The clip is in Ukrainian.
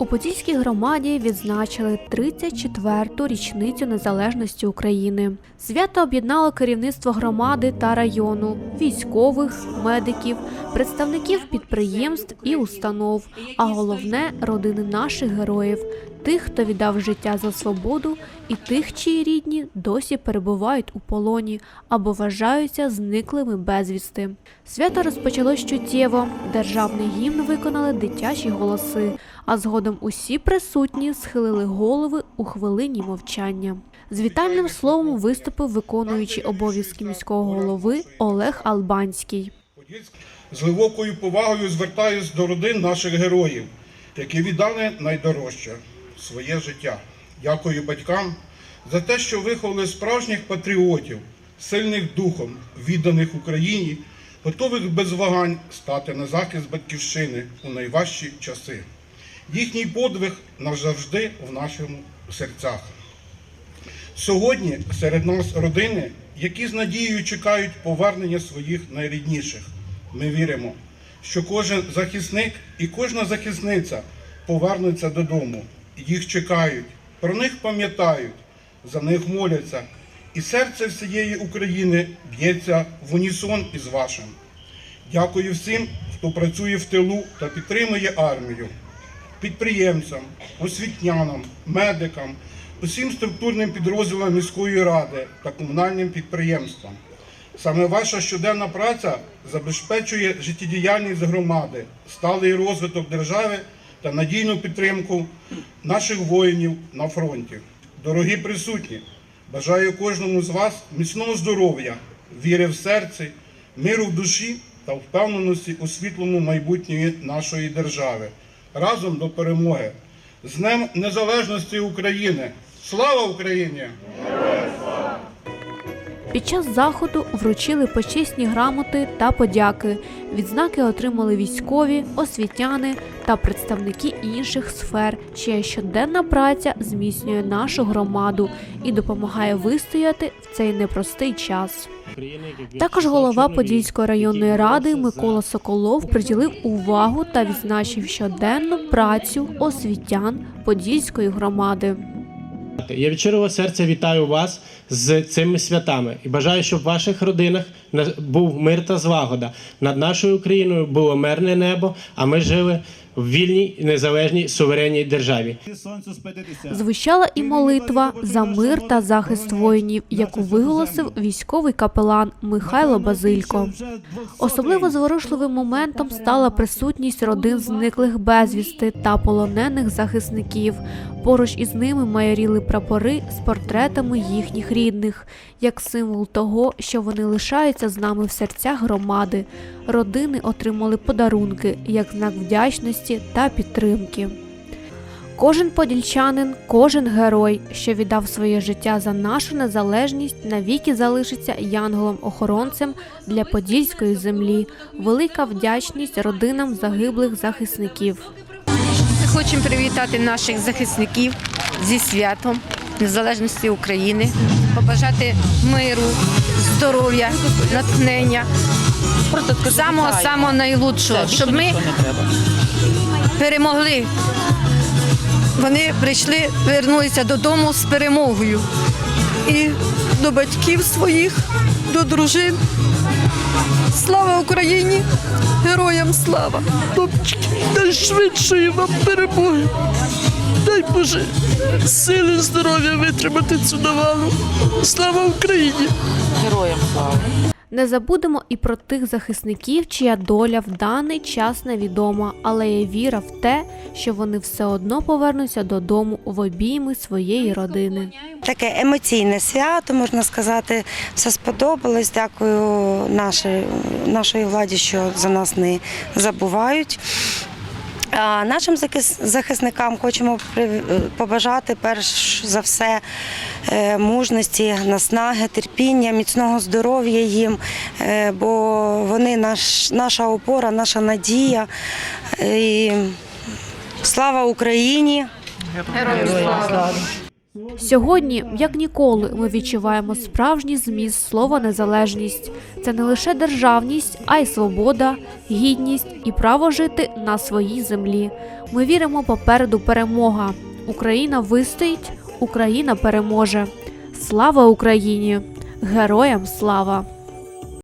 У Подільській громаді відзначили 34-ту річницю незалежності України. Свято об'єднало керівництво громади та району, військових, медиків, представників підприємств і установ, а головне родини наших героїв, тих, хто віддав життя за свободу, і тих, чиї рідні досі перебувають у полоні або вважаються зниклими безвісти. Свято розпочалось чуттєво. Державний гімн виконали дитячі голоси, а згодом усі присутні схилили голови у хвилині мовчання. З вітальним словом виступив виконуючий обов'язки міського голови Олег Албанський. З глибокою повагою звертаюсь до родин наших героїв, які віддали найдорожче своє життя. Дякую батькам за те, що виховали справжніх патріотів, сильних духом, відданих Україні, готових без вагань стати на захист батьківщини у найважчі часи. Їхній подвиг назавжди в нашому серцях. Сьогодні серед нас родини, які з надією чекають повернення своїх найрідніших. Ми віримо, що кожен захисник і кожна захисниця повернуться додому. Їх чекають, про них пам'ятають, за них моляться, і серце всієї України б'ється в унісон із вашим. Дякую всім, хто працює в тилу та підтримує армію підприємцям, освітнянам, медикам, усім структурним підрозділам міської ради та комунальним підприємствам. Саме ваша щоденна праця забезпечує життєдіяльність громади, сталий розвиток держави та надійну підтримку наших воїнів на фронті. Дорогі присутні, бажаю кожному з вас міцного здоров'я, віри в серці, миру в душі та впевненості у світлому майбутньої нашої держави. Разом до перемоги. З Днем Незалежності України! Слава Україні! Під час заходу вручили почесні грамоти та подяки. Відзнаки отримали військові, освітяни та представники інших сфер, чия щоденна праця зміцнює нашу громаду і допомагає вистояти в цей непростий час. Також голова Подільської районної ради Микола Соколов приділив увагу та відзначив щоденну працю освітян Подільської громади. Я від щирого серця вітаю вас з цими святами і бажаю, щоб в ваших родинах на- був мир та злагода. Над нашою Україною було мирне небо, а ми жили в вільній, незалежній, суверенній державі. Звучала і молитва за мир та захист воїнів, яку виголосив військовий капелан Михайло Базилько. Особливо зворушливим моментом стала присутність родин зниклих безвісти та полонених захисників. Поруч із ними майоріли прапори з портретами їхніх рідних, як символ того, що вони лишаються з нами в серцях громади. Родини отримали подарунки як знак вдячності та підтримки. Кожен подільчанин, кожен герой, що віддав своє життя за нашу незалежність, навіки залишиться янголом-охоронцем для подільської землі. Велика вдячність родинам загиблих захисників. Ми хочемо привітати наших захисників зі святом незалежності України, побажати миру, здоров'я, натхнення, самого самого найлучшого, щоб ми перемогли. Вони прийшли, вернулися додому з перемогою. І до батьків своїх, до дружин. Слава Україні! Героям слава! Хлопчики, найшвидшої вам перемоги. Дай Боже, сили, здоров'я витримати цю навалу. Слава Україні! Не забудемо і про тих захисників, чия доля в даний час невідома, але є віра в те, що вони все одно повернуться додому в обійми своєї родини. Таке емоційне свято, можна сказати, все сподобалось. Дякую нашій, нашої владі, що за нас не забувають. Нашим захисникам хочемо побажати перш за все е, мужності, наснаги, терпіння, міцного здоров'я їм, е, бо вони наш, наша опора, наша надія. Е, І слава Україні! Сьогодні, як ніколи, ми відчуваємо справжній зміст слова незалежність. Це не лише державність, а й свобода, гідність і право жити на своїй землі. Ми віримо попереду перемога. Україна вистоїть, Україна переможе. Слава Україні! Героям слава!